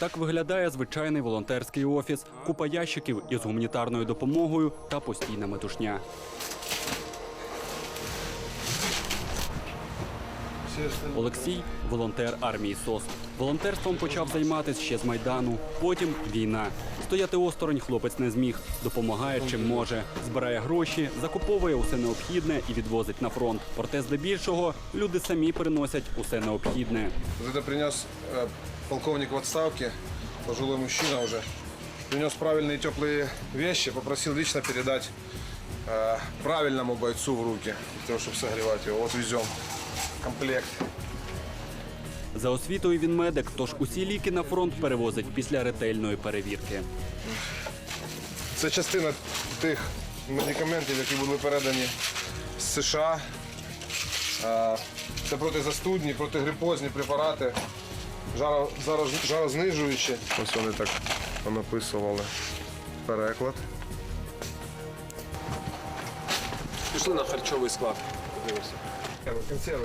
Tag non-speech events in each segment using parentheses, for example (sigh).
Так виглядає звичайний волонтерський офіс, купа ящиків із гуманітарною допомогою та постійна метушня. Олексій волонтер армії СОС. Волонтерством почав займатися ще з майдану. Потім війна. Стояти осторонь хлопець не зміг. Допомагає чим може. Збирає гроші, закуповує усе необхідне і відвозить на фронт. Проте здебільшого люди самі приносять усе необхідне. Вот это принес э, полковник в отставке, пожилой мужчина уже. Принес правильные теплые вещи, попросил лично передать э, правильному бойцу в руки, для того, чтобы согревать его. Вот везем комплект. За освітою він медик, тож усі ліки на фронт перевозить після ретельної перевірки. Це частина тих медикаментів, які були передані з США. Е, Це протизастудні, протигрипозні препарати, жарознижуючі. Ось вони так понаписували переклад. Пішли на харчовий склад. Консерви.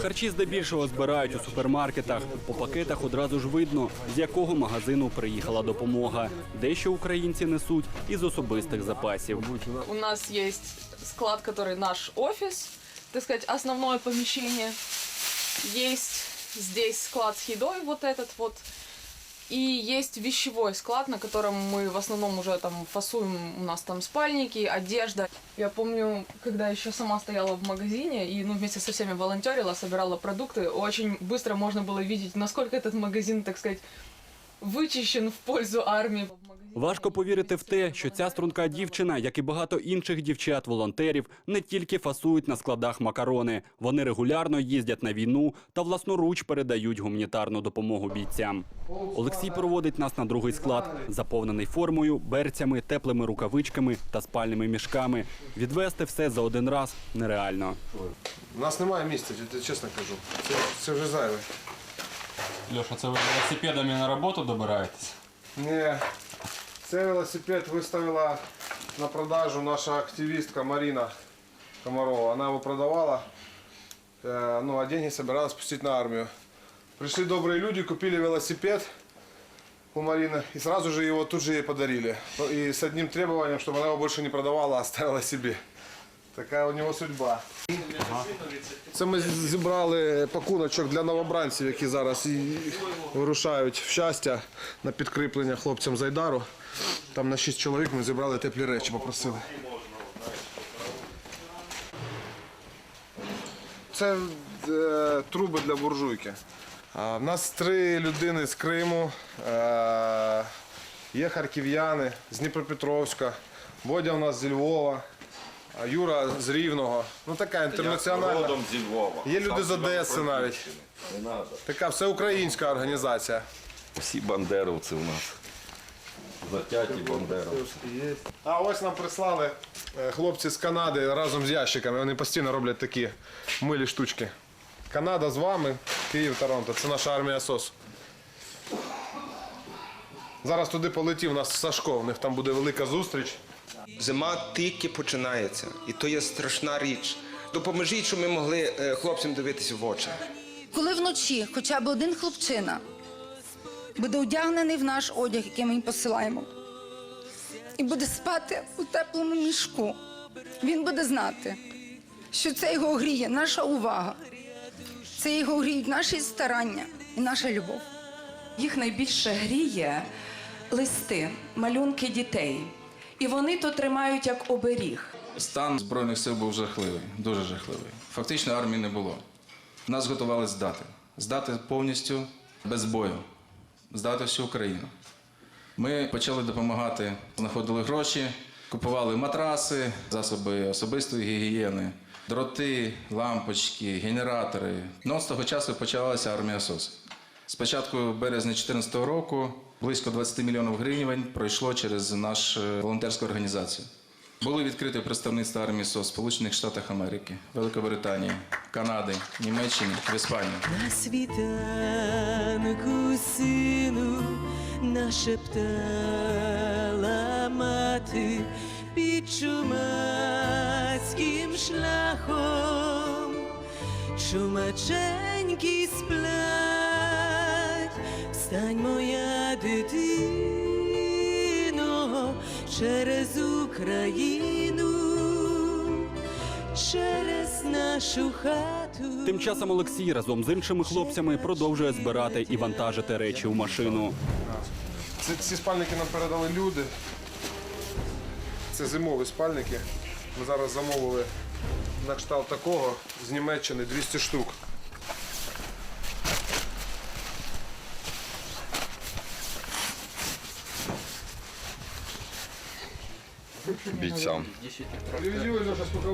Харчі здебільшого збирають у супермаркетах. По пакетах одразу ж видно, з якого магазину приїхала допомога. Дещо українці несуть із особистих запасів. У нас є склад, який наш офіс, так сказати, основне поміщення. Є здесь склад з їдою, вот этот вот. И есть вещевой склад, на котором мы в основном уже там фасуем, у нас там спальники, одежда. Я помню, когда еще сама стояла в магазине и ну, вместе со всеми волонтерила, собирала продукты, очень быстро можно было видеть, насколько этот магазин, так сказать, вычищен в пользу армии. Важко повірити в те, що ця струнка дівчина, як і багато інших дівчат-волонтерів, не тільки фасують на складах макарони. Вони регулярно їздять на війну та власноруч передають гуманітарну допомогу бійцям. Олексій проводить нас на другий склад, заповнений формою, берцями, теплими рукавичками та спальними мішками. Відвести все за один раз нереально. У нас немає місця, чесно кажу. Це, це вже зайве. Льоша, це ви велосипедами на роботу добираєтесь? Ні. Цей велосипед виставила на продажу наша активістка Марина Комарова. Она его продавала, э, ну, а деньги собиралась пустить на армию. Пришли добрые люди, купили велосипед у Марины и сразу же его тут же ей подарили. Ну, И с одним требованием, чтобы она его больше не продавала, а оставила себе. Такая у него судьба. Це ми зібрали пакуночок для новобранців, які зараз і вирушають в щастя на підкріплення хлопцям з Айдару. Там на 6 чоловік ми зібрали теплі речі, попросили. Це е, труби для буржуйки. А, в нас три людини з Криму, е, є харків'яни з Дніпропетровська, Бодя у нас зі Львова, Юра з Рівного. Ну така інтернаціональна. Родом зі Львова. Є люди з Одеси навіть. Не надо. Така всеукраїнська організація. Всі бандеровці у нас. Затяті бандеровці. А ось нам прислали е, хлопці з Канади разом з ящиками. Вони постійно роблять такі милі штучки. Канада з вами, Київ, Торонто. Це наша армія СОС. Зараз туди полетів нас Сашко, в них там буде велика зустріч. Зима тільки починається, і то є страшна річ. Допоможіть, щоб ми могли е, хлопцям дивитися в очі. Коли вночі хоча б один хлопчина буде одягнений в наш одяг, який ми їм посилаємо, і буде спати у теплому мішку, він буде знати, що це його гріє наша увага, це його гріють наші старання і наша любов. Їх найбільше гріє листи, малюнки дітей. І вони то тримають як оберіг. Стан Збройних сил був жахливий, дуже жахливий. Фактично армії не було. Нас готували здати. Здати повністю без бою, здати всю Україну. Ми почали допомагати, знаходили гроші, купували матраси, засоби особистої гігієни, дроти, лампочки, генератори. Ну, з того часу почалася армія СОС. Спочатку березня 2014 року близько 20 мільйонів гривень пройшло через нашу е, волонтерську організацію. Були відкриті представництва армії СОС Сполучених Штатах Америки, Великобританії, Канади, Німеччині, в Іспанії. На світанку сину нашептала мати під чумацьким шляхом, чумаченькі сплять в стань моя дитино через Україну, через нашу хату. Тим часом Олексій разом з іншими хлопцями продовжує збирати і вантажити речі у машину. Це, ці спальники нам передали люди. Це зимові спальники. Ми зараз замовили на кшталт такого з Німеччини 200 штук. Бійцям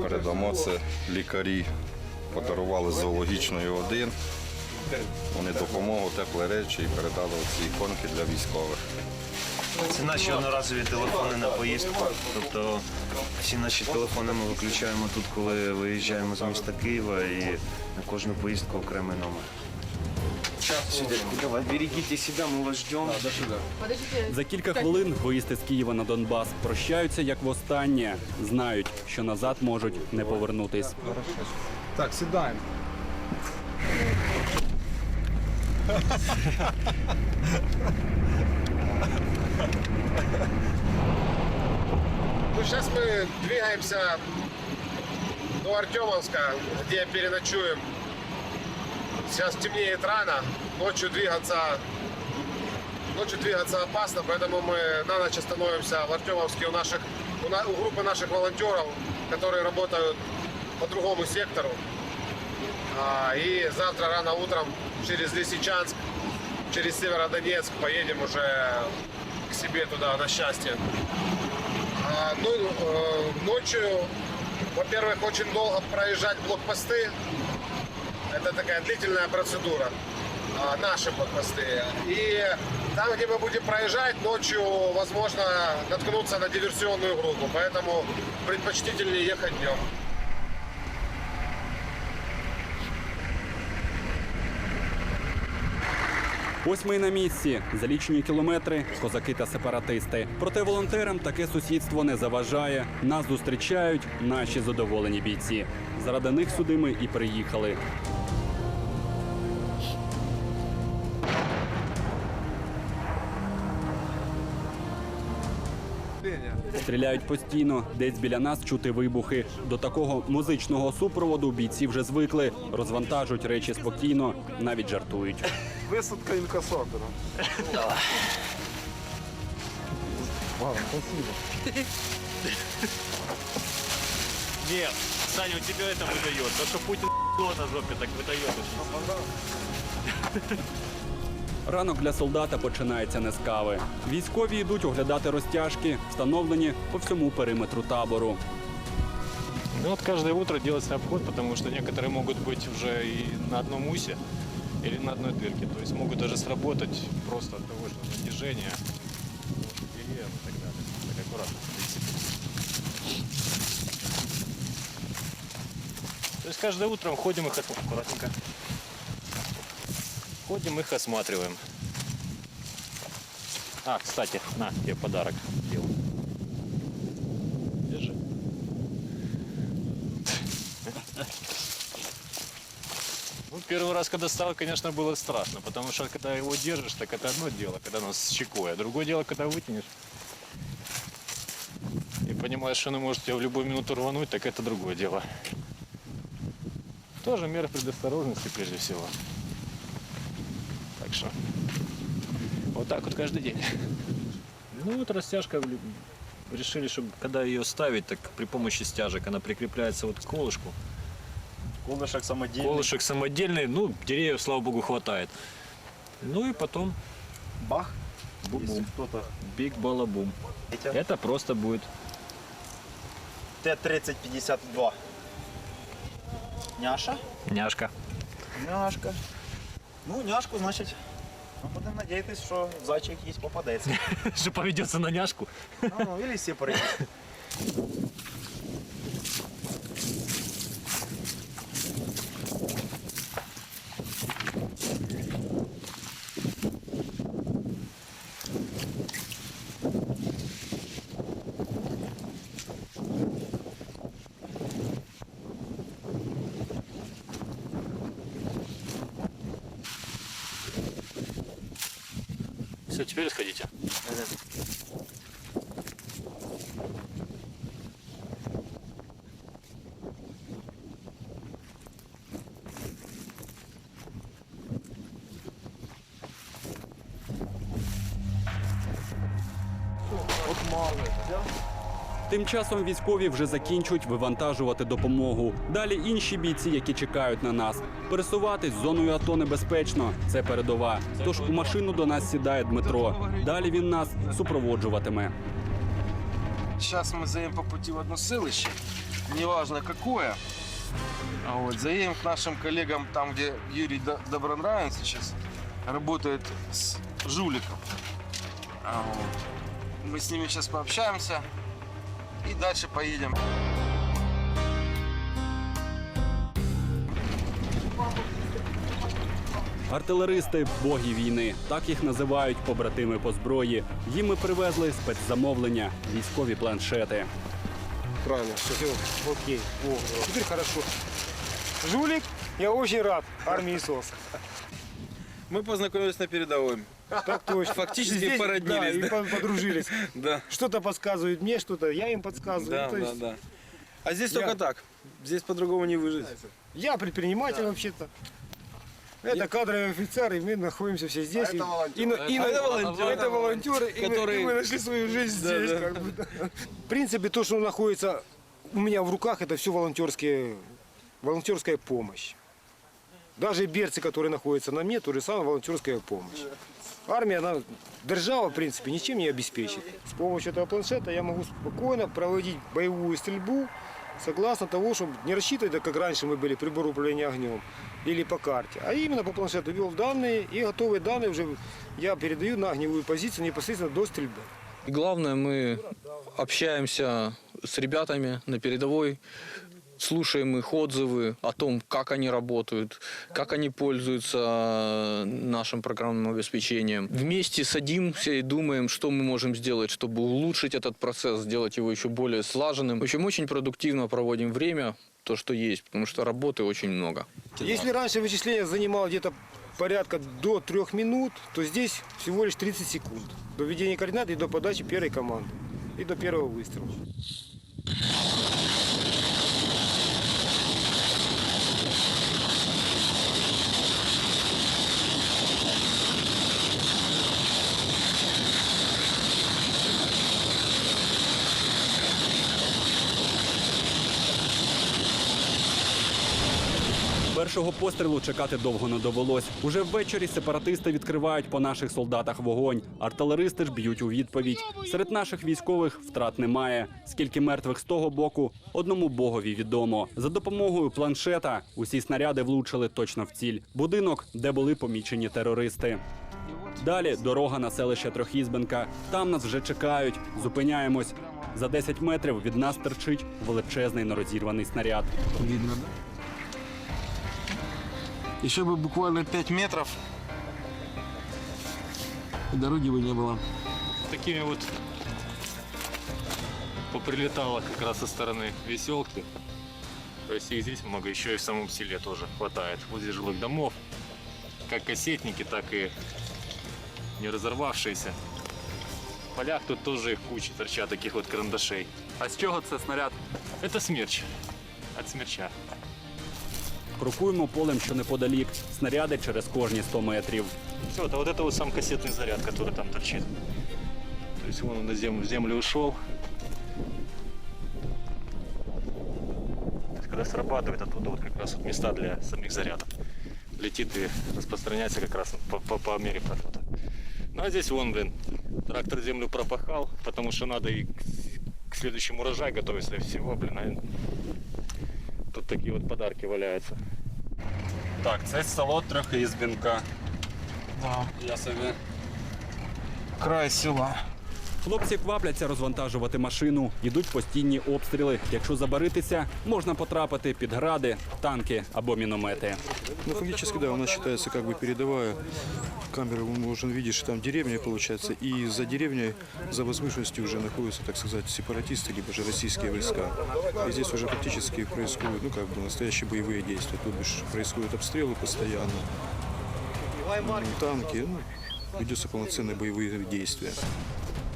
передамо це. Лікарі подарували з зоологічної один. Вони допомогу, теплі речі і передали ці іконки для військових. Це наші одноразові телефони на поїздку. Тобто всі наші телефони ми виключаємо тут, коли виїжджаємо з міста Києва і на кожну поїздку окремий номер. Сюди, давай, берегіть себе, ми вас. Подождите, За кілька хвилин виїзд із Києва на Донбас прощаються як востаннє. Знають, що назад можуть не повернутись. Так, сідаємо. Ну, сейчас мы двигаемся до Артемовска, где переночуем. Сейчас темнеет рано, ночью двигаться, ночью двигаться опасно, поэтому мы на ночь остановимся в Артемовске у наших, у, на- у группы наших волонтеров, которые работают по другому сектору. А, и завтра рано утром через Лисичанск, через Северодонецк поедем уже к себе туда на счастье. А, ну, э, ночью, во-первых, очень долго проезжать блокпосты. Это такая длительная процедура. А, наши блокпосты. И там, где мы будем проезжать, ночью, возможно, наткнуться на диверсионную группу. Поэтому предпочтительнее ехать днем. Ось ми й на місці. За лічені кілометри козаки та сепаратисти. Проте волонтерам таке сусідство не заважає. Нас зустрічають наші задоволені бійці. Заради них сюди ми і приїхали. Стріляють постійно, десь біля нас чути вибухи. До такого музичного супроводу бійці вже звикли, розвантажують речі спокійно, навіть жартують. Высадка инкассатора. Нет, Саня, у тебя это выдает. То, что Путин (laughs) на жопе, так выдает. Ранок для солдата починається не з кави. Військові йдуть оглядати розтяжки, встановлені по всьому периметру табору. Ну вот каждое утро делается обход, потому что некоторые могут быть уже и на одном усе или на одной дырке. То есть могут даже сработать просто от того, что натяжение, может, перьям и так далее. Так аккуратно. прицепить. То есть каждое утро ходим их осма- аккуратненько. Ходим их осматриваем. А, кстати, на, тебе подарок делал. Держи. Ну, первый раз, когда стал, конечно, было страшно, потому что когда его держишь, так это одно дело, когда оно с щекой, а другое дело, когда вытянешь. И понимаешь, что оно может тебя в любую минуту рвануть, так это другое дело. Тоже меры предосторожности прежде всего. Так что вот так вот каждый день. Ну вот растяжка решили, чтобы когда ее ставить, так при помощи стяжек она прикрепляется вот к колышку. Колышек самодельный. Колышек самодельный, ну, деревьев, слава богу, хватает. Ну и потом Бах. бу-бум. кто-то. Биг балабум. Это просто будет Т-3052. Няша? няшка. Няшка. Ну, няшку, значить. Ну, будемо надіятися, що зайчик якийсь попадеться. (laughs) Что поведется на няшку. Ну, ну, или все Все, Тим часом військові вже закінчують вивантажувати допомогу. Далі інші бійці, які чекають на нас. Пересуватись зоною АТО небезпечно. Це передова. Тож у машину до нас сідає Дмитро. Далі він нас супроводжуватиме. Сейчас мы заедем по пути в одно селище, неважно какое. А вот заедем к нашим коллегам там, где Юрий До- Добронравин сейчас работает с жуликом. А вот. Мы с ними сейчас пообщаемся и дальше поедем. Артилеристи боги війни. Так їх називають побратими по зброї. Їм ми привезли спецзамовлення, військові планшети. Правильно, все, окей. О, теперь хорошо. Жулик, я очень рад армии СОС. Мы познакомились на передовой. Так точно. Фактически Здесь, породнились, Да, и по- подружились. (laughs) Да, Что-то подсказывает мне, что-то я им подсказываю. да, То да, есть да. А здесь Я- только так. Здесь по-другому не выжить. Я предприниматель вообще-то. Это кадровый офицер, и мы находимся все здесь. и- и и на- это волонтеры. Это волонтеры, и мы- Которые- и мы нашли свою жизнь Да, здесь. да. как бы, да. В принципе, то, что находится у меня в руках, это все волонтерские, волонтерская помощь. Даже берцы, которые находятся на мне, то же самое волонтерская помощь. Армия, она, держава, в принципе, ничем не обеспечит. С помощью этого планшета я могу спокойно проводить боевую стрельбу, согласно того, чтобы не рассчитывать, да, как раньше мы были, прибор управления огнем или по карте, а именно по планшету ввел данные и готовые данные уже я передаю на огневую позицию непосредственно до стрельбы. И главное, мы общаемся с ребятами на передовой, слушаем их отзывы о том, как они работают, как они пользуются нашим программным обеспечением. Вместе садимся и думаем, что мы можем сделать, чтобы улучшить этот процесс, сделать его еще более слаженным. В общем, очень продуктивно проводим время, то, что есть, потому что работы очень много. Если раньше вычисление занимало где-то порядка до трех минут, то здесь всего лишь 30 секунд. До введения координат и до подачи первой команды. И до первого выстрела. Першого пострілу чекати довго не довелось. Уже ввечері сепаратисти відкривають по наших солдатах вогонь. Артилеристи ж б'ють у відповідь. Серед наших військових втрат немає. Скільки мертвих з того боку, одному богові відомо. За допомогою планшета усі снаряди влучили точно в ціль. Будинок, де були помічені терористи. Далі дорога на селище Трохізбенка. Там нас вже чекають. Зупиняємось. За 10 метрів від нас терчить величезний нерозірваний снаряд. Видно? Еще бы буквально 5 метров. И дороги бы не было. Такими вот поприлетало как раз со стороны веселки. То есть их здесь много, еще и в самом селе тоже хватает. Возле жилых домов. Как кассетники, так и не разорвавшиеся. В полях тут тоже их куча торчат таких вот карандашей. А з чого це снаряд? Это смерч. От смерча. Крокуємо полем, що неподалік. Снаряди через кожні 100 метрів. Все, это вот это вот сам кассетный заряд, который там торчит. То есть вон он на землю, в землю ушел. То есть, когда срабатывает, оттуда вот как раз вот места для самих зарядов. Летит и распространяется как раз по, по, по мере пролета. Ну а здесь вон, блин, трактор землю пропахал, потому что надо и к, к следующему урожаю готовить для всего, блин. а от такие вот подарки валяются. Так, це село Трохизбінка. Да. Я собі. Край села. Хлопці квапляться розвантажувати машину. Йдуть постійні обстріли. Якщо забаритися, можна потрапити під гради, танки або міномети. Ну, фактически, да, у нас считается как бы передовая камера, мы можем видеть, что там деревня получается, и за деревней, за возвышенностью уже находятся, так сказать, сепаратисты, либо же российские войска. И здесь уже фактически происходят, ну, как бы, настоящие боевые действия, то бишь происходят обстрелы постоянно, М, танки, ну, ведутся полноценные боевые действия.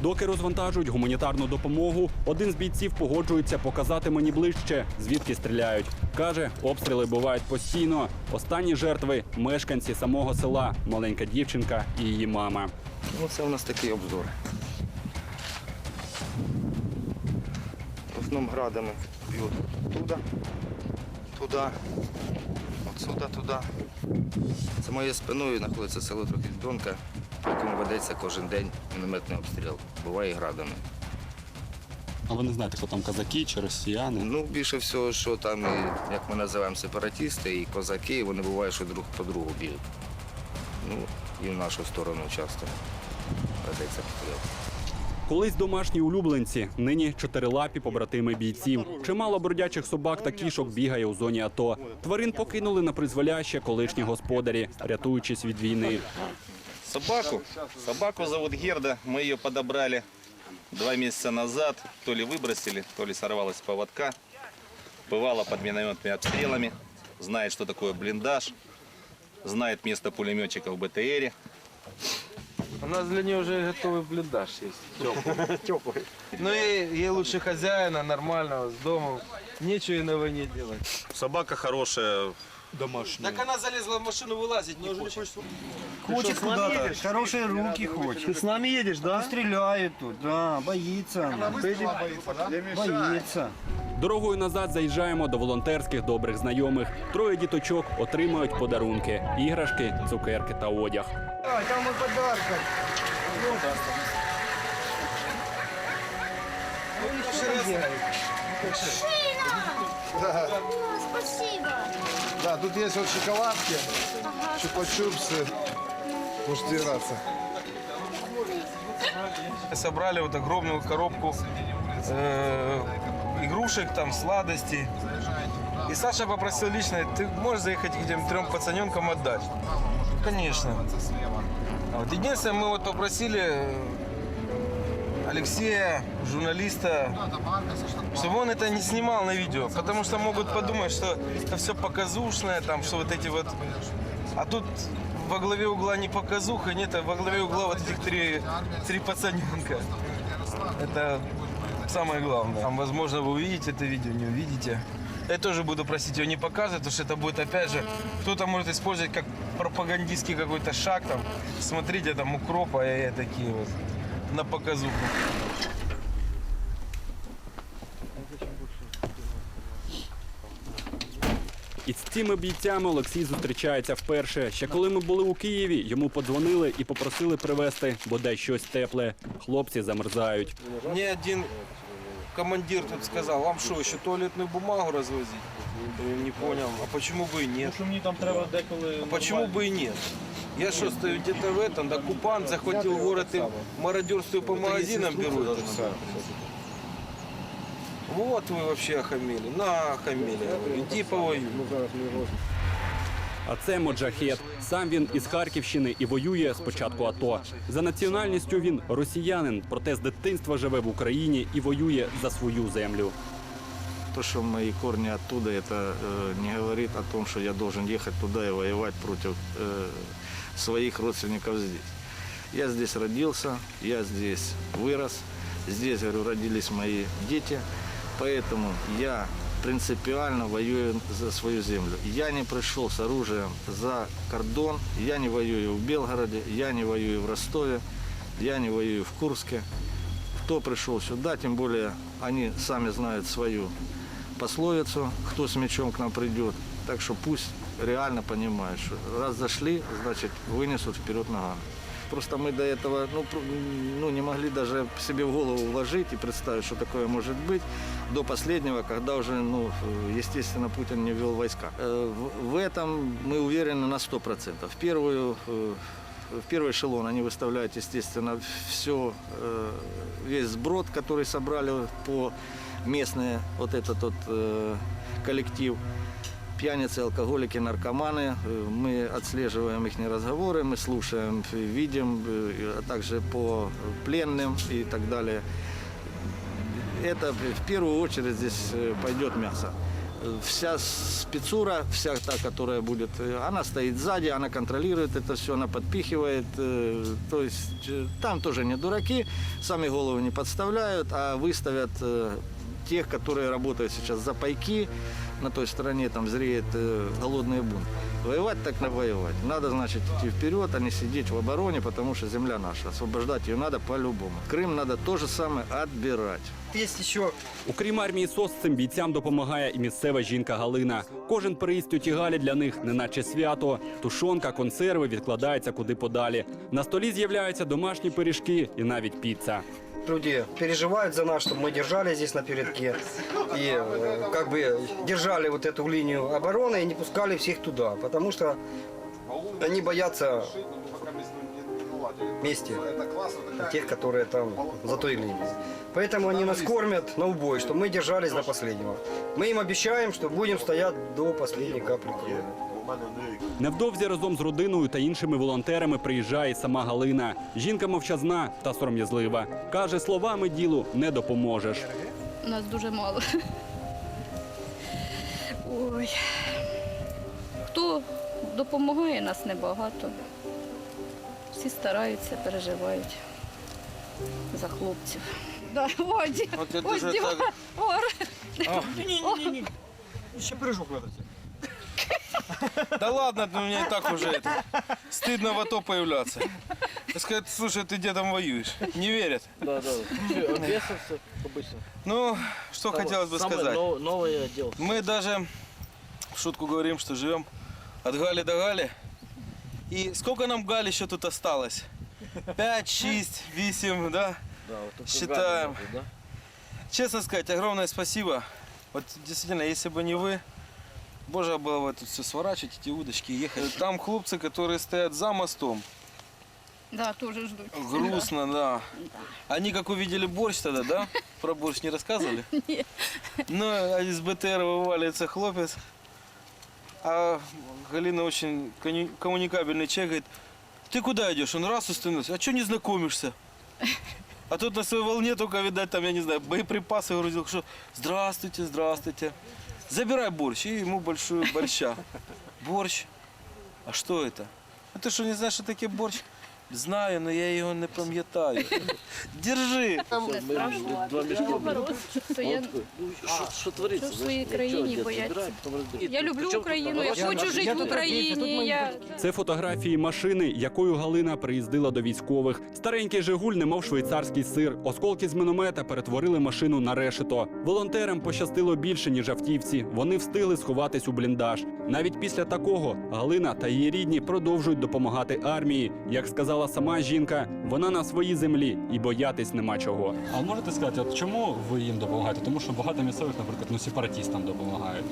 Доки розвантажують гуманітарну допомогу, один з бійців погоджується показати мені ближче, звідки стріляють. Каже, обстріли бувають постійно. Останні жертви мешканці самого села, маленька дівчинка і її мама. Ну, це у нас такий обзор. В основному градами б'ють туди, туди, отсюда, туди. За моєю спиною знаходиться село Трохівдонка, якому ведеться кожен день мінометний обстріл. Буває і градами. А ви не знаєте, хто там казаки чи росіяни? Ну, більше всього, що там, і, як ми називаємо сепаратисти, і козаки, вони бувають, що друг по другу б'ють. Ну, і в нашу сторону часто ведеться обстріл. Колись домашні улюбленці, нині чотирилапі побратими бійців. Чимало бродячих собак та кішок бігає у зоні АТО. Тварин покинули на призволяще колишні господарі, рятуючись від війни. Собаку. Собаку зовут Герда. Мы ее подобрали два месяца назад. То ли выбросили, то ли сорвалась с поводка. Бывала под минометными обстрелами. Знает, что такое блиндаж. Знает место пулеметчика в БТРе. У нас для нее уже готовый блиндаж есть. Теплый. (laughs) Ну и ей лучше хозяина, нормального, с домом. Нечего и на войне делать. Собака хорошая. Домашние. Так она залезла в машину, вылазить не хочет. Хочет куда-то, хорошие руки хочет. Ты с нами едешь, да? Стреляет тут, да, боится она. Боится. Дорогою назад заїжджаємо до волонтерських добрих знайомих. Троє діточок отримають подарунки: іграшки, цукерки та одяг. А, там и подарка. Спасибо. Да, тут есть вот шоколадки, чупа-чупсы. Можете играться. Собрали вот огромную коробку э, игрушек, там, сладостей. И Саша попросил лично, ты можешь заехать к этим трем пацаненкам отдать? Конечно. Вот единственное, мы вот попросили Алексея, журналиста, чтобы он это не снимал на видео, потому что могут подумать, что это все показушное, там, что вот эти вот... А тут во главе угла не показуха, нет, а во главе угла вот этих три, три пацаненка. Это самое главное. Там, возможно, вы увидите это видео, не увидите. Я тоже буду просить его не показывать, потому что это будет, опять же, кто-то может использовать как пропагандистский какой-то шаг, там, смотрите, там, укропа и такие вот, на показуху. Із цими бійцями Олексій зустрічається вперше. Ще коли ми були у Києві, йому подзвонили і попросили привезти бодай щось тепле. Хлопці замерзають. Мне один командир тут сказал, вам что, еще туалетную бумагу развозить? Я не понял, а почему бы и нет? Що мені там треба деколи... А почему бы и нет? Я что, стою где-то в этом, оккупант захватил город и мародерствую по магазинам беру это все. Вот вы вообще охамели, на охамели. Иди повоюй. А це Моджахет. Сам він із Харківщини і воює з початку АТО. За національністю він росіянин, проте з дитинства живе в Україні і воює за свою землю. То, что мои корни оттуда, это э, не говорит о том, что я должен ехать туда и воевать против э, своих родственников здесь. Я здесь родился, я здесь вырос, здесь, говорю, родились мои дети, поэтому я принципиально воюю за свою землю. Я не пришел с оружием за кордон, я не воюю в Белгороде, я не воюю в Ростове, я не воюю в Курске. Кто пришел сюда, тем более они сами знают свою пословицу, кто с мечом к нам придет. Так что пусть реально понимают, что раз зашли, значит вынесут вперед ногами. Просто мы до этого ну, пр- ну, не могли даже себе в голову вложить и представить, что такое может быть, до последнего, когда уже, ну, э, естественно, Путин не ввел войска. Э, В, в этом мы уверены на 100%. В первую э, в первый эшелон они выставляют, естественно, все, весь сброд, который собрали по местные, вот этот вот э, коллектив. Пьяницы, алкоголики, наркоманы. Э, Мы отслеживаем их разговоры, мы слушаем, видим, э, а также по пленным и так далее. Это в первую очередь здесь э, пойдет мясо. Э, Вся спецура, вся та, которая будет, э, она стоит сзади, она контролирует это все, она подпихивает. э, То есть э, там тоже не дураки, сами голову не подставляют, а выставят э, тех, которые работают сейчас за пайки, на той стороне там зреет э, голодный бунт. Воевать так навоевать. Надо, значит, идти вперед, а не сидеть в обороне, потому что земля наша. Освобождать ее надо по-любому. Крым надо то же самое отбирать. Есть еще Окрім армії СОС, цим бійцям допомагає і місцева жінка Галина. Кожен приїзд тьоті Галі для них неначе свято. Тушонка, консерви відкладаються куди подалі. На столі з'являються домашні пиріжки і навіть піца. Люди переживают за нас, чтобы мы держали здесь на передке. И э, как бы держали вот эту линию обороны и не пускали всех туда. Потому что они боятся мести тех, которые там за той линией. Поэтому они нас кормят на убой, чтобы мы держались до последнего. Мы им обещаем, что будем стоять до последней капли крови. Невдовзі разом з родиною та іншими волонтерами приїжджає сама Галина. Жінка мовчазна та сором'язлива. Каже, словами ділу не допоможеш. Нас дуже мало. Ой. Хто допомагає, нас небагато. Всі стараються, переживають за хлопців. Да, ось дуже діва, так- ор. Не-не-не, еще надо Да ладно, ну, мне и так уже это, стыдно в АТО появляться. Сказать, слушай, ты где там воюешь? Не верят. Да, да. Бесовцы обычно. Ну, что хотелось бы сказать. новое отдел. Мы даже в шутку говорим, что живем от Гали до Гали. И сколько нам Гали еще тут осталось? Пять, шесть, восемь, да? Да, вот только Считаем. Честно сказать, огромное спасибо. Вот действительно, если бы не вы, Боже было бы тут все сворачивать, эти удочки, и ехать. Там хлопцы, которые стоят за мостом. Да, теж ждуть. Грустно, да. Они как увидели борщ тогда, да? (laughs) Про борщ не рассказывали? (laughs) Нет. Ну, а из БТР вываливается хлопец. А Галина очень кони- коммуникабельный человек, говорит, ты куда идешь? Он раз остановился, а что не знакомишься? (laughs) А тут на своей волне только, видать, там, я не знаю, боеприпасы грузил, что здравствуйте, здравствуйте. Забирай борщ, и ему большую борща. Борщ? А что это? А ты что, не знаешь, что такое борщ? Знаю, но я його не пам'ятаю. Держи. Два то я Что творится? що в своїй країні бояться. Я люблю Україну, я хочу жити в Україні. Я... Це фотографії машини, якою Галина приїздила до військових. Старенький Жигуль, немов швейцарський сир. Осколки з міномета перетворили машину на решето. Волонтерам пощастило більше, ніж автівці. Вони встигли сховатись у бліндаж. Навіть після такого Галина та її рідні продовжують допомагати армії. Як сказала сама жінка, вона на своїй землі і боятись нема чого. А можете сказати, от чому ви їм допомагаєте? Тому що багато місцевих, наприклад, ну сепаратістам допомагають.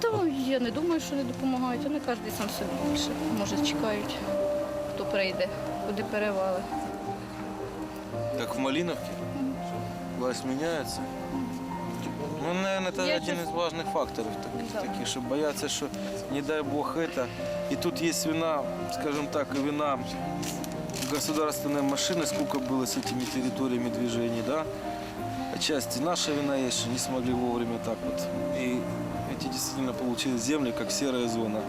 То я не думаю, що не допомагають. Вони кожен сам собі більше. Може, чекають, хто прийде, куди перевали. Как в Малиновке. Власть меняется. Ну, наверное, это Я один щас- из важных факторов, так- Да. таких, что боятся, что не дай бог это. И тут есть вина, скажем так, и вина государственной машины, сколько было с этими территориями движений, да. Отчасти наша вина есть, что не смогли вовремя так вот. И эти действительно получились земли, как серая зона.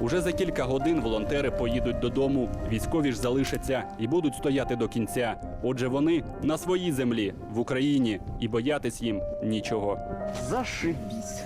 Уже за кілька годин волонтери поїдуть додому. Військові ж залишаться і будуть стояти до кінця. Отже, вони на своїй землі в Україні і боятись їм нічого. Зашибись.